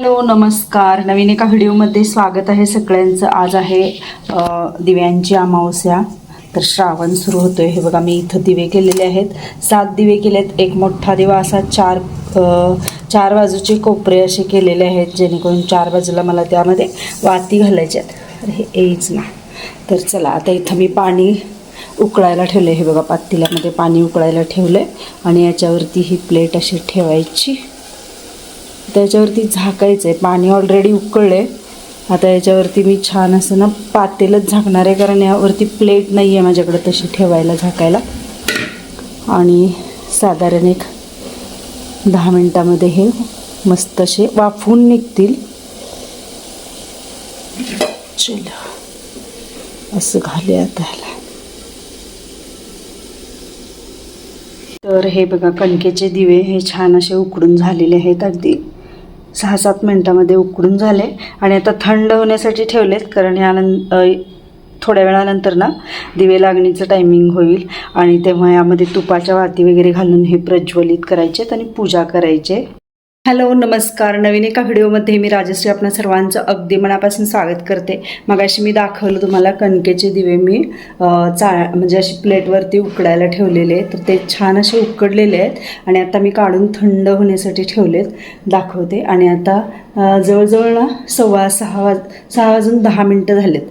Hello नमस्कार. नवीन एका व्हिडिओमध्ये स्वागत आहे सगळ्यांचं. आज आहे दिव्यांची अमावस्या. तर श्रावण सुरू होतोय. हे बघा मी इथं दिवे केलेले आहेत. सात दिवे केले आहेत एक मोठा दिवा असा चार चार बाजूचे कोपरे असे केलेले आहेत जेणेकरून चार बाजूला मला त्यामध्ये वाती घालायच्या आहेत. हे येईच ना. तर चला आता इथं मी पाणी उकळायला ठेवले हे बघा पातेल्यामध्ये पाणी उकळायला ठेवलं आहे आणि याच्यावरती ही प्लेट अशी ठेवायची. त्याच्यावरती झाकायचं आहे पाणी ऑलरेडी उकळले आता याच्यावरती मी छान असं ना पातेलच झाकणार आहे कारण यावरती प्लेट नाही आहे माझ्याकडे तशी ठेवायला झाकायला. आणि साधारण एक दहा मिनटामध्ये हे मस्त असे वाफून निघतील. चला असं घालूया आता ह्याला तर हे बघा कणकेचे दिवे हे छान असे उकडून झालेले आहेत अगदी. सहा सात मिनटामध्ये उकडून झाले आणि आता थंड होण्यासाठी ठेवलेत कारण यानं थोड्या वेळानंतर ना दिवे लागणीचं टायमिंग होईल आणि तेव्हा यामध्ये तुपाच्या वाती वगैरे घालून हे प्रज्वलित करायचे आणि पूजा करायचे. हॅलो नमस्कार. नवीन एका व्हिडिओमध्ये मी राजश्री आपणा सर्वांचं अगदी मनापासून स्वागत करते. मगाशी मी दाखवलं तुम्हाला कणकेचे दिवे मी चा म्हणजे अशी प्लेटवरती उकडायला ठेवलेले तर ते छान असे उकडलेले आहेत आणि आता मी काढून थंड होण्यासाठी ठेवलेत. दाखवते आणि आता जवळजवळ ना सव्वा सहा वाज सहा वाजून दहा मिनटं झालेत.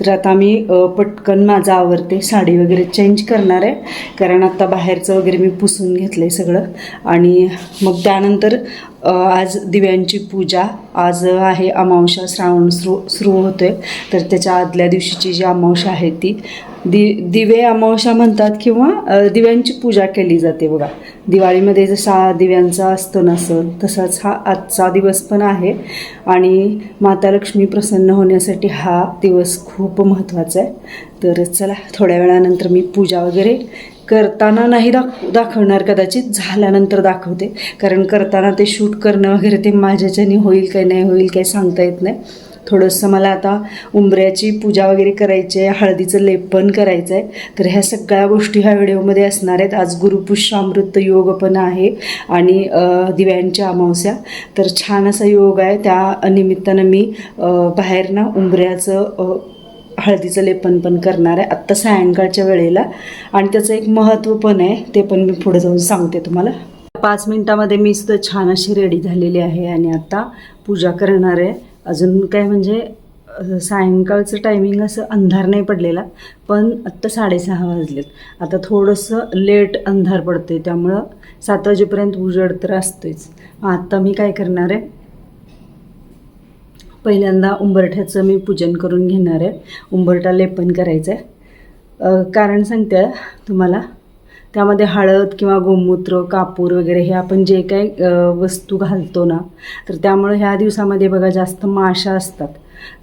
तर आता मी पटकन माझं आवरते साडी वगैरे चेंज करणार आहे. कारण आता बाहेरचं वगैरे मी पुसून घेतलं आहे सगळं. आणि मग त्यानंतर आज दिव्यांची पूजा आज आहे अमावशा श्रावण सुरू सुरू होतोय. तर त्याच्या आदल्या दिवशीची जी अमावशा आहे ती दि दिवे अमावशा म्हणतात किंवा दिव्यांची पूजा केली जाते बघा. दिवाळीमध्ये जसा दिव्यांचा असतो ना तसाच हा आजचा दिवस पण आहे. आणि माता लक्ष्मी प्रसन्न होण्यासाठी हा दिवस खूप महत्त्वाचा आहे. तर चला थोड्या वेळानंतर मी पूजा वगैरे करताना नाही दाख दाखवणार कदाचित झाल्यानंतर दाखवते. कारण करताना ते शूट करणं वगैरे ते माझ्याच्याने होईल काय नाही होईल काय सांगता येत नाही. थोडंसं मला आता उंबऱ्याची पूजा वगैरे करायची आहे हळदीचं लेपन करायचं आहे. तर ह्या सगळ्या गोष्टी ह्या व्हिडिओमध्ये असणार आहेत. आज गुरुपुष्यामृत योग पण आहे आणि दिव्यांच्या दिव्यांची अमावस्या. तर छान असा योग आहे. त्या निमित्तानं मी बाहेरनं बाहेर ना उंबऱ्याचं हळदीचं लेपन पण करणार आहे. आत्ता सायंकाळच्या वेळेला. आणि त्याचं एक महत्त्व पण आहे ते पण मी पुढे जाऊन सांगते तुम्हाला. पाच मिनटामध्ये मी सुद्धा छान अशी रेडी झालेली आहे आणि आता पूजा करणार आहे. अजून काय म्हणजे सायंकाळचं टायमिंग असं अंधार नाही पडलेला पण आत्ता साडेसहा वाजलेत. आता थोडंसं लेट अंधार पडते त्यामुळं सात वाजेपर्यंत उजेड तर असतेच आता मी काय करणार आहे पहिल्यांदा उंबरठ्याचं मी पूजन करून घेणार आहे. उंबरठा लेपन करायचं आहे. कारण सांगते तुम्हाला त्यामध्ये हळद किंवा गोमूत्र कापूर वगैरे हे आपण जे काही वस्तू घालतो ना तर त्यामुळे ह्या दिवसामध्ये बघा जास्त माशा असतात.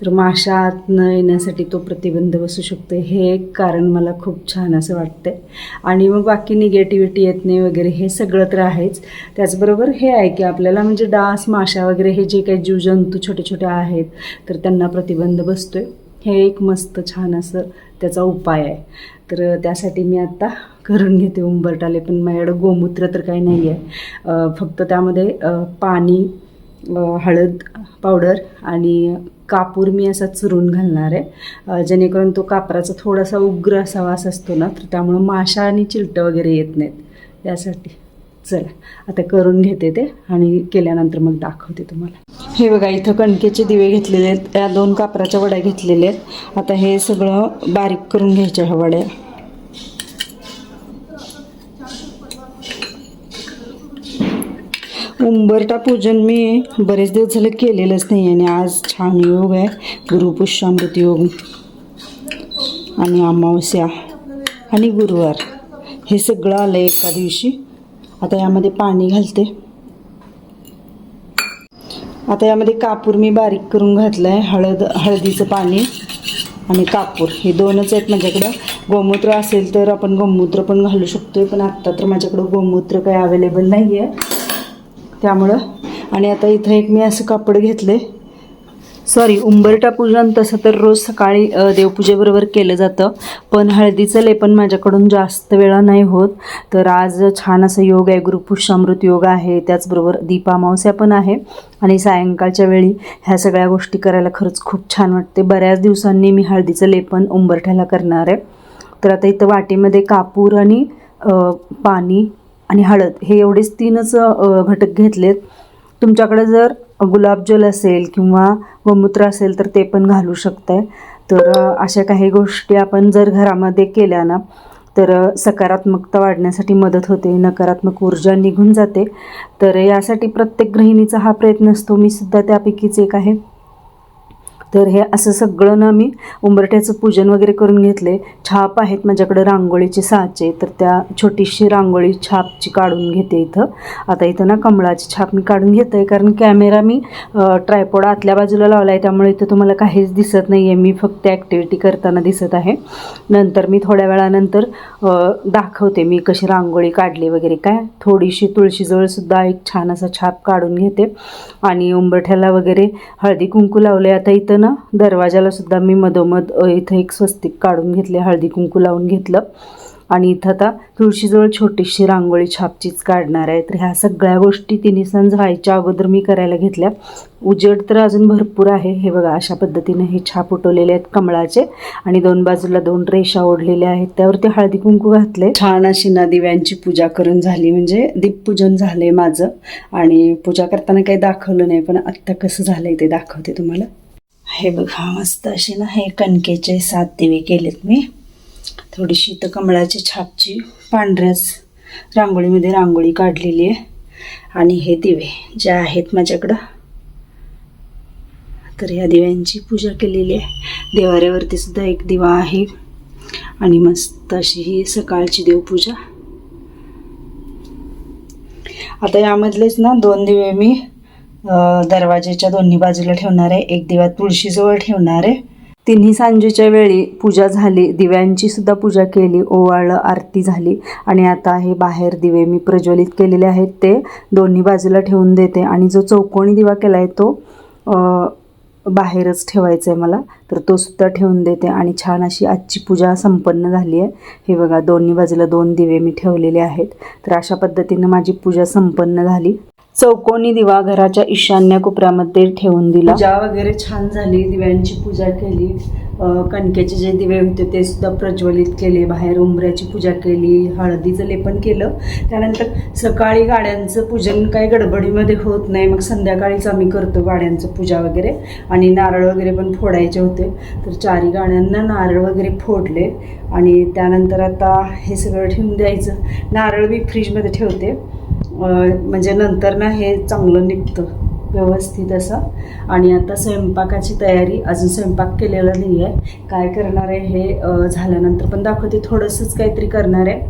तर माशा आत न येण्यासाठी तो प्रतिबंध बसू शकतो हे एक कारण मला खूप छान असं वाटतंय. आणि मग बाकी निगेटिव्हिटी येत नाही वगैरे हे सगळं तर आहेच. त्याचबरोबर हे आहे की आपल्याला म्हणजे डास माशा वगैरे हे जे काही जीवजंतू छोटे छोटे आहेत तर त्यांना प्रतिबंध बसतो आहे हे एक मस्त छान असं त्याचा उपाय आहे. तर त्यासाठी मी आत्ता करून घेते उंबरटाले पण माझ्याकडं गोमूत्र तर काही नाही आहे फक्त त्यामध्ये पाणी हळद पावडर आणि कापूर मी असा चुरून घालणार आहे. जेणेकरून तो कापराचा थोडासा उग्र असा वास असतो ना तर त्यामुळं माशा आणि चिलटं वगैरे येत नाहीत. यासाठी चला आता करून घेते ते आणि केल्यानंतर मग दाखवते तुम्हाला. हे बघा इथं कणकेचे दिवे घेतलेले आहेत. या दोन कापराच्या वड्या घेतलेल्या आहेत. आता हे सगळं बारीक करून घ्यायच्या ह्या वड्या. उंबरटा पूजन मी बरेच दिवस झालं केलेलंच नाही आणि आज छान योग आहे. गुरुपुष्यामृत योग. आणि अमावस्या आणि गुरुवार. हे सगळं आलं एका दिवशी. आता यामध्ये पाणी घालते. आता यामध्ये कापूर मी बारीक करून घातलं आहे हळद हळदीचं पाणी आणि कापूर. हे दोनच आहेत माझ्याकडं. गोमूत्र असेल तर आपण गोमूत्र पण घालू शकतो आहे पण आत्ता तर माझ्याकडं गोमूत्र काही अवेलेबल नाही आहे त्यामुळं. आणि आता इथं एक मी असं कापड घेतले सॉरी उंबरटा पूजन तसं तर रोज सकाळी देवपूजेबरोबर केलं जातं. पण हळदीचं लेपन माझ्याकडून जास्त वेळा नाही होत. तर आज छान असं योग आहे गुरुपुष्यामृत योग आहे त्याचबरोबर दीपामावस्या पण आहे. आणि सायंकाळच्या वेळी ह्या सगळ्या गोष्टी करायला खरंच खूप छान वाटते. बऱ्याच दिवसांनी मी हळदीचं लेपन उंबरठ्याला करणार आहे. तर आता इथं वाटीमध्ये कापूर आणि पाणी आणि हळद हे एवढेच तीनच घटक घेतलेत. तुमच्याकडे जर गुलाबजल असेल किंवा गोमूत्र असेल तर ते पण घालू शकताय. तर अशा काही गोष्टी आपण जर घरामध्ये केल्या ना तर सकारात्मकता वाढण्यासाठी मदत होते नकारात्मक ऊर्जा निघून जाते. तर यासाठी प्रत्येक गृहिणीचा हा प्रयत्न असतो. मी सुद्धा त्यापैकीच एक आहे. तर हे असं सगळं ना मी उंबरठ्याचं पूजन वगैरे करून घेतले छाप आहेत माझ्याकडे रांगोळीचे साचे तर त्या छोटीशी रांगोळी छापची काढून घेते इथं. आता इथं ना कमळाची छाप मी काढून घेते आहे कारण कॅमेरा मी ट्रायपोड आतल्या बाजूला लावला आहे त्यामुळे इथं तुम्हाला काहीच दिसत नाही आहे मी फक्त ॲक्टिव्हिटी करताना दिसत आहे. नंतर मी थोड्या वेळानंतर दाखवते मी कशी रांगोळी काढली वगैरे काय. थोडीशी तुळशीजवळसुद्धा एक छान असा छाप काढून घेते. आणि उंबरठ्याला वगैरे हळदी कुंकू लावले आता इथं ना दरवाजाला सुद्धा मी मधोमध इथं एक स्वस्तिक काढून घेतले हळदी कुंकू लावून घेतलं. आणि इथं आता तुळशीजवळ छोटीशी रांगोळी छापचीच काढणार आहे तर ह्या सगळ्या गोष्टी तिन्ही सण व्हायच्या अगोदर मी करायला घेतल्या. उजेड तर अजून भरपूर आहे. हे बघा अशा पद्धतीने हे छाप उठवलेले आहेत कमळाचे. आणि दोन बाजूला दोन रेषा ओढलेल्या आहेत. त्यावरती हळदी कुंकू घातले. छान अशी ना दिव्यांची पूजा करून झाली. म्हणजे दीपपूजन झालंय माझं. आणि पूजा करताना काही दाखवलं नाही पण आत्ता कसं झालंय ते दाखवते तुम्हाला. हे बघा मस्त असे ना हे कणकेचे सात दिवे केलेत मी. थोडीशी इथं कमळाची छापची पांढऱ्याच रांगोळीमध्ये रांगोळी काढलेली आहे. आणि हे दिवे जे आहेत माझ्याकडं. तर या दिव्यांची पूजा केलेली आहे. देवाऱ्यावरती सुद्धा एक दिवा आहे. आणि मस्त अशी ही सकाळची देवपूजा. आता यामधलेच ना दोन दिवे मी दरवाजेच्या दोन्ही बाजूला ठेवणार आहे एक दिवा तुळशीजवळ ठेवणार. आहे तिन्ही सांजेच्या वेळी पूजा झाली. दिव्यांची सुद्धा पूजा केली. ओवाळलं आरती झाली. आणि आता हे बाहेर दिवे मी प्रज्वलित केलेले आहेत. ते दोन्ही बाजूला ठेवून देते. आणि जो चौकोनी दिवा केला आहे तो बाहेरच ठेवायचा आहे मला. तर तो सुद्धा ठेवून देते. आणि छान अशी आजची पूजा संपन्न झाली आहे. हे बघा दोन्ही बाजूला दोन दिवे मी ठेवलेले आहेत. तर अशा पद्धतीनं माझी पूजा संपन्न झाली. चौकोनी दिवा घराच्या ईशान्य कोपऱ्यामध्ये ठेवून दिला. पूजा वगैरे छान झाली दिव्यांची पूजा केली. कणकेचे जे दिवे होते ते सुद्धा प्रज्वलित केले बाहेर उंबऱ्याची पूजा केली हळदीचं लेपन केलं. त्यानंतर सकाळी गाड्यांचं पूजन काही गडबडीमध्ये होत नाही मग संध्याकाळीच आम्ही करतो गाड्यांचं पूजा वगैरे. आणि नारळ वगैरे पण फोडायचे होते. तर चारी गाड्यांना नारळ वगैरे फोडले. आणि त्यानंतर आता हे सगळं ठेवून द्यायचं. नारळ मी फ्रीजमध्ये ठेवते. म्हणजे नंतर ना हे चांगलं निघतं व्यवस्थित असं. आणि आता स्वयंपाकाची तयारी अजून स्वयंपाक केलेला नाही आहे काय करणार आहे हे झाल्यानंतर पण दाखवते. थोडंसंच काहीतरी करणार आहे.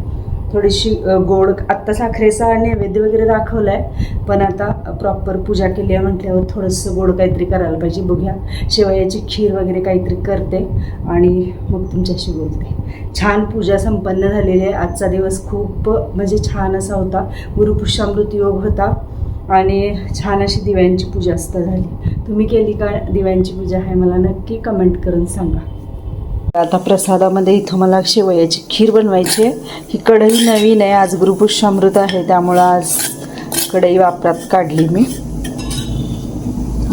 थोडीशी गोड आत्ता साखरेचा नैवेद्य वगैरे दाखवला आहे पण आता प्रॉपर पूजा केली आहे म्हटल्यावर थोडंसं गोड काहीतरी करायला पाहिजे. बघूया. शेवयाची खीर वगैरे काहीतरी करते आणि मग तुमच्याशी बोलते. छान पूजा संपन्न झालेली आहे. आजचा दिवस खूप म्हणजे छान असा होता. गुरुपुष्यामृत योग होता आणि छान अशी दिव्यांची पूजा असता झाली. तुम्ही केली का दिव्यांची पूजा आहे मला नक्की कमेंट करून सांगा. आता प्रसादामध्ये इथं मला शेवयाची खीर बनवायची आहे. ही कढई नवीन आहे. आज गुरुपुष्यामृत आहे. त्यामुळं आज कढई वापरात काढली मी.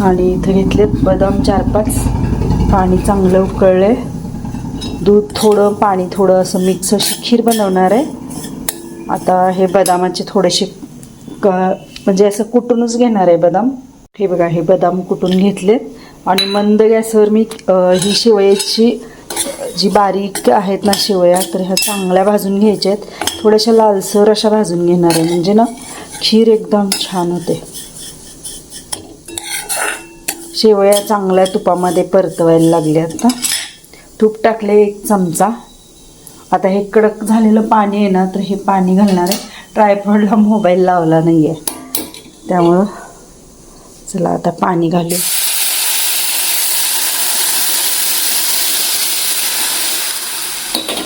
आणि इथं घेतलेत बदाम चार पाच. पाणी चांगलं उकळले दूध थोडं पाणी थोडं असं मिक्स अशी खीर बनवणार आहे. आता हे बदामाचे थोडेसे क म्हणजे असं कुटूनच घेणार आहे बदाम. हे बघा हे बदाम कुटून घेतलेत. आणि मंद गॅसवर मी ही शेवयाची जी बारीक आहेत ना शेवया तर ह्या चांगल्या भाजून घ्यायच्या आहेत थोड्याशा लालसर अशा भाजून घेणार आहे. म्हणजे ना खीर एकदम छान होते. शेवया चांगल्या तुपामध्ये परतवायला लागल्या आता. तूप टाकले एक चमचा. आता हे कडक झालेलं पाणी आहे ना तर हे पाणी घालणार आहे. ट्रायफॉडला मोबाईल लावला नाही आहे त्यामुळं चला आता पाणी घालू.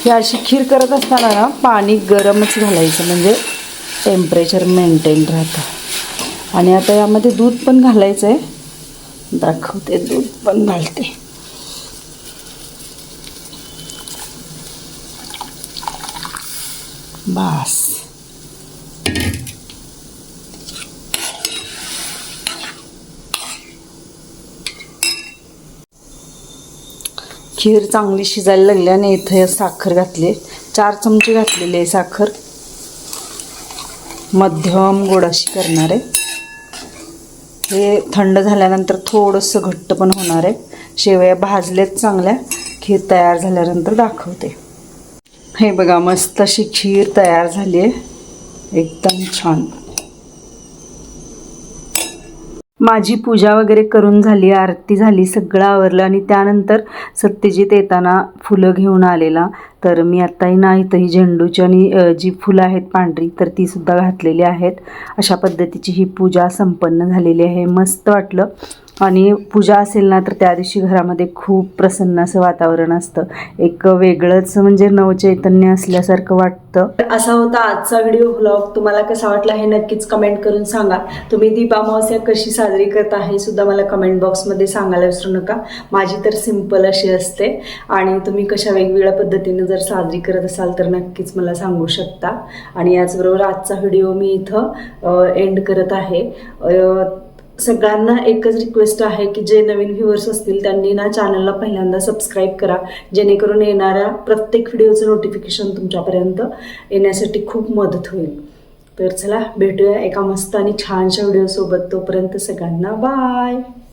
ही अशी खीर करत असताना ना पाणी गरमच घालायचं म्हणजे टेम्परेचर मेंटेन राहतं. आणि आता यामध्ये दूध पण घालायचं आहे दाखवते दूध पण घालते. बास. खीर चांगली शिजायला लागली आणि इथे साखर घातली. चार चमचे घातलेली आहे साखर. मध्यम गोड अशी करणार आहे. हे थंड झाल्यानंतर थोडंसं घट्ट पण होणार आहे. शेवया भाजलेत चांगल्या. खीर तयार झाल्यानंतर दाखवते. हे बघा मस्त अशी खीर तयार झाली आहे. एकदम छान. माझी पूजा वगैरे करून झाली आरती झाली सगळं आवरलं आणि त्यानंतर सत्यजित येताना फुलं घेऊन आलेला. तर मी आत्ताही नाही इथं ही झेंडूची आणि जी फुलं आहेत पांढरी तर ती सुद्धा घातलेली आहेत. अशा पद्धतीची ही पूजा संपन्न झालेली आहे. मस्त वाटलं. आणि पूजा असेल ना तर त्या दिवशी घरामध्ये खूप प्रसन्न असं वातावरण असतं. एक वेगळंच म्हणजे नवचैतन्य असल्यासारखं वाटतं. असा होता आजचा व्हिडिओ ब्लॉग तुम्हाला कसा वाटला हे नक्कीच कमेंट करून सांगा. तुम्ही दीपामावस्या कशी साजरी करता हे सुद्धा मला कमेंट बॉक्समध्ये सांगायला विसरू नका. माझी तर सिंपल अशी असते. आणि तुम्ही कशा वेगवेगळ्या पद्धतीने जर साजरी करत असाल तर नक्कीच मला सांगू शकता. आणि याचबरोबर आजचा व्हिडिओ मी इथं एंड करत आहे. सगळ्यांना एकच रिक्वेस्ट आहे की जे नवीन व्ह्युअर्स असतील त्यांनी ना चॅनलला पहिल्यांदा सबस्क्राईब करा. जेणेकरून येणाऱ्या प्रत्येक व्हिडिओचं नोटिफिकेशन तुमच्यापर्यंत येण्यासाठी खूप मदत होईल. तर चला भेटूया एका मस्त आणि छानशा व्हिडिओसोबत तोपर्यंत सगळ्यांना बाय